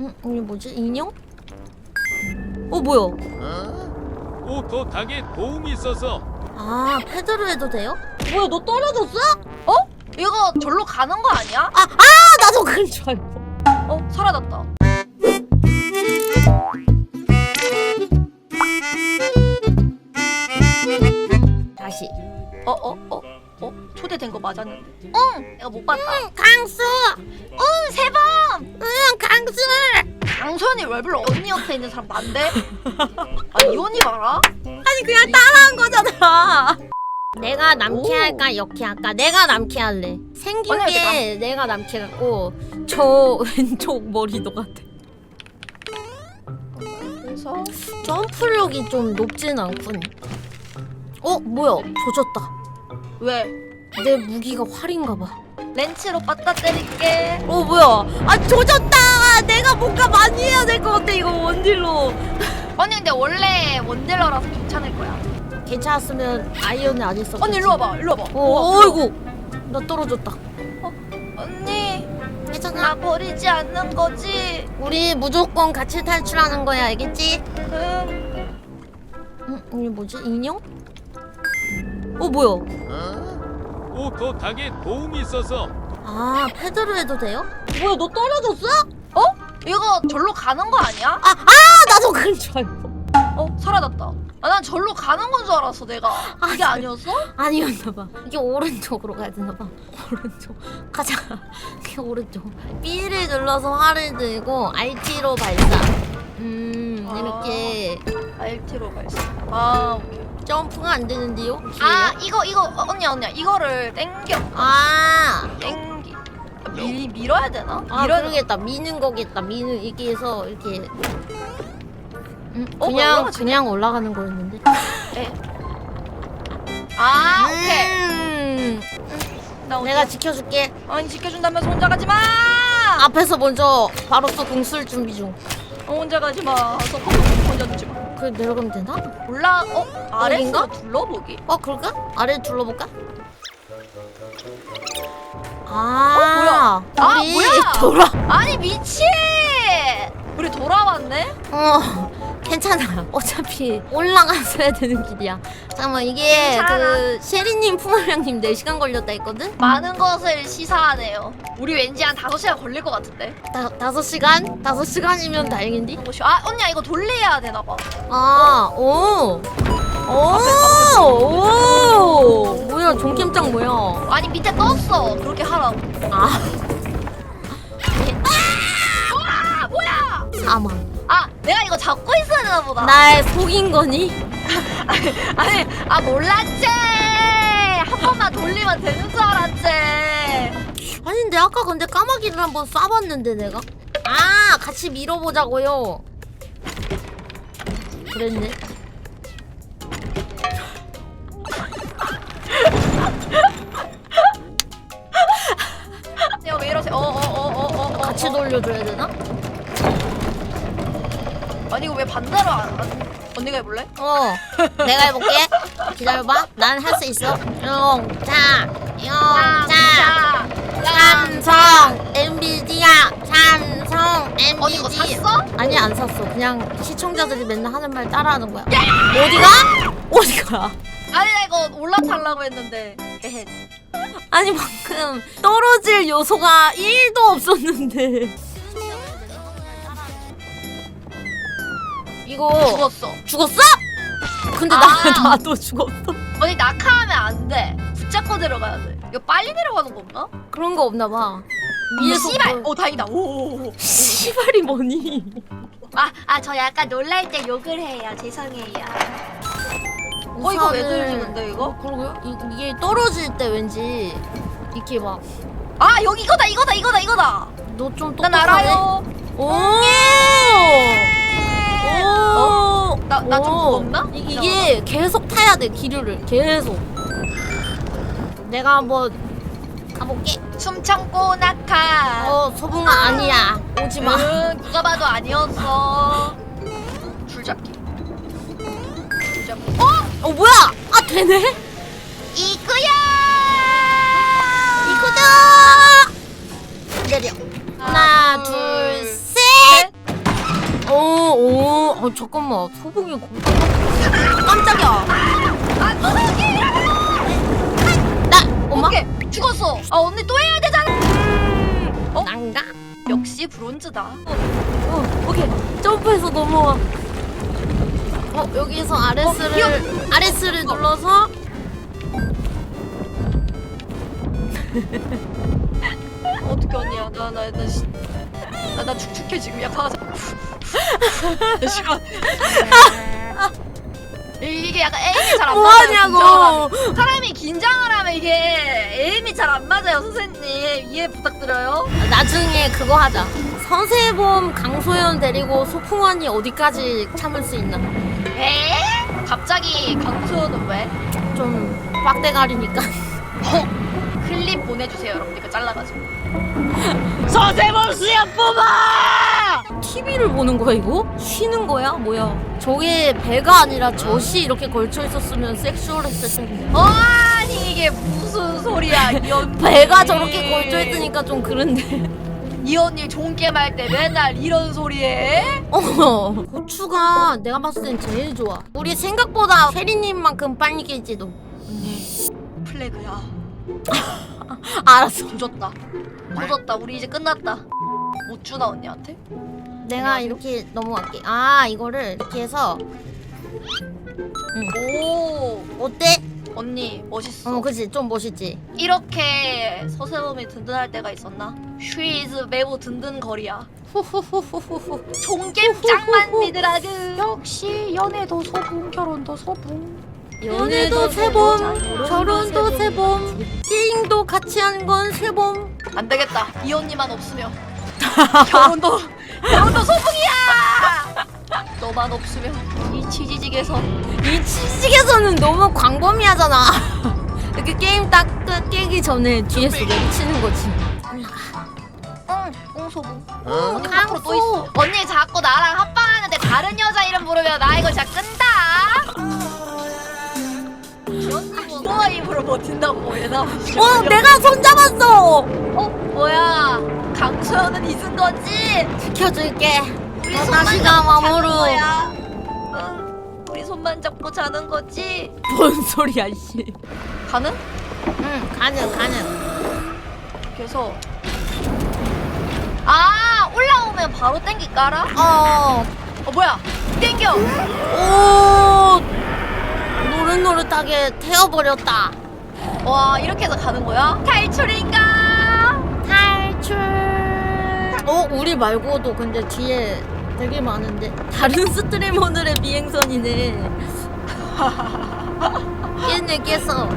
응, 이게 뭐지? 인형? 어 뭐야? 오토 닭에 도움이 있어서 아 패드로 해도 돼요? 뭐야 너 떨어졌어? 어? 이거 절로 가는 거 아니야? 아, 아 나도 그런 줄 알고. 어 사라졌다. 맞았는데. 응. 내가 못 봤다. 강수. 응 세범. 응 강수. 강소연이 왜 불러? 언니 옆에 있는 사람 난데? 아이 언니 봐라. 아니 그냥 따라한 거잖아. 내가 남캐 오. 할까 역캐 할까? 내가 남캐 할래. 생긴 아니, 게 내가 남캐 같고 저 왼쪽 머리도 같아. 그래서 점프력이 좀 높진 않군. 어 뭐야? 조졌다. 왜? 내 무기가 활인가 봐. 렌치로 빠따 때릴게. 어 뭐야? 아 조졌다. 내가 뭔가 많이 해야 될 것 같아 이거 원딜로. 언니 근데 원래 원딜러라서 괜찮을 거야. 괜찮았으면 아이언을 안 했어. 언니 일로 와봐. 일로 와봐. 어, 어이구. 나 떨어졌다. 언니 괜찮아. 나 버리지 않는 거지? 우리 무조건 같이 탈출하는 거야, 알겠지? 응. 응, 이게 뭐지? 인형? 어 뭐야? 오토 닭에 도움이 있어서 아 패드로 해도 돼요? 뭐야 너 떨어졌어? 어? 이거 절로 가는 거 아니야? 아, 아 나도 그런 줄 알고. 어 사라졌다. 아, 난 절로 가는 건 줄 알았어 내가. 이게 아, 아니었어? 아니었나 봐. 이게 오른쪽으로 가야 되나 봐. 오른쪽. 가자. 이게 오른쪽. B를 눌러서 활을 들고 RT로 발사. 음 아. 이렇게 RT로 발사. 아 오케이. 점프가 안 되는데요? 아? 이거 이거 어, 언니 언니야 이거를 땡겨 아. 땡기. 밀 밀어야 되나? 아 밀어야 그러겠다 미는 거겠다 미는 이렇게 해서 이렇게 음, 어, 그냥 올라가지? 그냥 올라가는 거였는데 돼. 아 오케이. 음, 나 언니 내가 지켜줄게 아니 지켜준다면서 혼자 가지 마. 앞에서 먼저 바로 또 공술 준비 중 어, 혼자 가지 마. 서포트 혼자 두지 마. 그래 내려가면 되나? 올라 어 아래서 여긴가? 둘러보기. 어 그럴까? 아래 둘러볼까? 아 뭐야? 아, 우리 뭐야? 돌아 아니 미친. 우리 돌아왔네. 어 괜찮아 어차피 올라가서 해야 되는 길이야 잠깐만 이게 괜찮아. 그 셰리님 푸마량님 4시간 걸렸다 했거든? 많은 것을 시사하네요. 우리 왠지 한 5시간 걸릴 것 같은데. 다, 다섯 시간? 다섯 시간이면 다행인데? 혹시- 아, 언니야 이거 돌려야 되나 봐. 아, 오! 오! 오! 뭐야, 종캠장 뭐야? 아니 밑에 떴어. 그렇게 하라고. 아, 아, 뭐야? 사망. 아, 내가 이거 잡고 있어야 되나 보다. 날 속인 거니? 아니, 아 몰랐지. 한 번만 돌리면 되는 줄 알았지. 아닌데, 아까 근데 까마귀를 한번 쏴봤는데, 내가? 아, 같이 밀어보자고요. 그랬네. 야, 왜 이러세요? 어, 어, 어, 어, 어, 어. 같이 돌려줘야 되나? 아니 이거 왜 반대로 안? 안... 언니가 해볼래? 어, 내가 해볼게. 기다려봐. 난 할 수 있어. 용자, 용자. 삼성 엔비디아 삼성 언니 이거 엔비디아 샀어? 아니 안 샀어 그냥 시청자들이 맨날 하는 말 따라하는 거야 어디가? 어디가? 아니 나 이거 올라타려고 했는데. 헤헤. 아니 방금 떨어질 요소가 1도 없었는데 이거 죽었어. 죽었어? 근데 아. 나, 나도 죽었어 언니 낙하하면 안 돼. 붙잡고 들어가야 돼. 이거 빨리 내려가는 건가? 그런 거 없나 봐 위에서 씨발. 뭐- 오 다행이다. 오. 씨발이 뭐니 아, 아, 저 약간 놀랄 때 욕을 해요. 죄송해요. 어, 이거 왜 우산을- 들리는데, 이거? 어, 그러고요? 이- 이게 떨어질 때 왠지 이렇게 막너 아, 여기 이거다, 이거다, 이거다, 이거다. 좀난 똑똑하네. 알아요. 오! 어? 오! 나- 나좀 오. 무겁나? 이, 이게 계속 타야 돼 기류를 계속. 내가 한번 가볼게. 숨 참고 낙하. 어 소붕아 아니야. 오지 마. 응, 누가 봐도 아니었어. 줄잡기. 줄잡기. 어? 어 뭐야? 아 되네? 이거야! 이거다. 내려. 하나 둘. 어 잠깐만. 소봉이 공 깜짝이야. 아 무섭게 나 엄마? 오케이. 죽었어. 아 언니 또 해야 되잖아. 어? 난가? 역시 브론즈다. 어 오케이. 점프해서 넘어와. 어 여기서 RS를 어, RS를 눌러서. 어떻게 언니야 나나 나 나 나 축축해 지금. 약간 잠시만 이게 약간 에임이 잘 안 맞아요 뭐하냐고 하면. 사람이 긴장을 하면 이게 에임이 잘 안 맞아요 선생님 이해 부탁드려요 나중에 그거 하자 서세범 강소연 데리고 소풍원이 어디까지 참을 수 있나 에? 갑자기 강소연은 왜? 좀 빡대가리니까 어? 클립 보내주세요 여러분 이거 잘라가지고 서세범 수야 뽑아! TV를 보는 거야 이거? 쉬는 거야? 뭐야? 저게 배가 아니라 젖이 이렇게 걸쳐 있었으면 섹슈얼했을 텐데. 어, 아니 이게 무슨 소리야 이 언니. 배가 저렇게 걸쳐 있으니까 좀 그런데. 이 언니 종겜 할때 맨날 이런 소리해? 어 고추가 내가 봤을 땐 제일 좋아. 우리 생각보다 혜리님만큼 빨리 깨지도 언니 플래그야. 알았어. 조졌다. 조졌다. 우리 이제 끝났다. 못 주나 언니한테? 내가 이렇게 넘어갈게. 아 이거를 이렇게 해서. 오. 어때? 언니 멋있어. 어 그치. 좀 멋있지. 이렇게 서세범이 든든할 때가 있었나? 쉬즈 매우 든든거리야. 후후후후후 종겜 짱만 미드라그. 역시 연애도 소붕 결혼도 소붕 연애도 세봄 결혼도 세봄. 게임도 같이 한 건 세봄. 안 되겠다. 이 언니만 없으면 결혼도 결혼도 소붕이야 너만 없으면 이 치지직에서 이 치식에서는 너무 광범위하잖아 이렇게 게임 딱 끝 깨기 전에 뒤에서 내리치는 거지 응, 꽁소부. 어? 언니 밖으로 또 있어. 언니 자꾸 나랑 합방하는데 다른 여자 이름 부르면 나 이거 진짜 끈다. 뭐 입으로 버틴다고 얘나. 어 내가 손 잡았어 어 뭐야? 강소연은 잊은 거지? 지켜줄게 우리 너 손만 다시 잡고 가 자는 거야. 응, 우리 손만 잡고 자는 거지. 뭔 소리야 씨 가는? 응 가능 가능 그래서 아 올라오면 바로 땡기 깔아? 어 어 뭐야? 땡겨. 오 노릇노릇하게 태워버렸다. 와 이렇게 해서 가는 거야? 탈출인가? 탈출. 어 우리 말고도 근데 뒤에 되게 많은데? 다른 스트리머들의 비행선이네. 깼네 깼어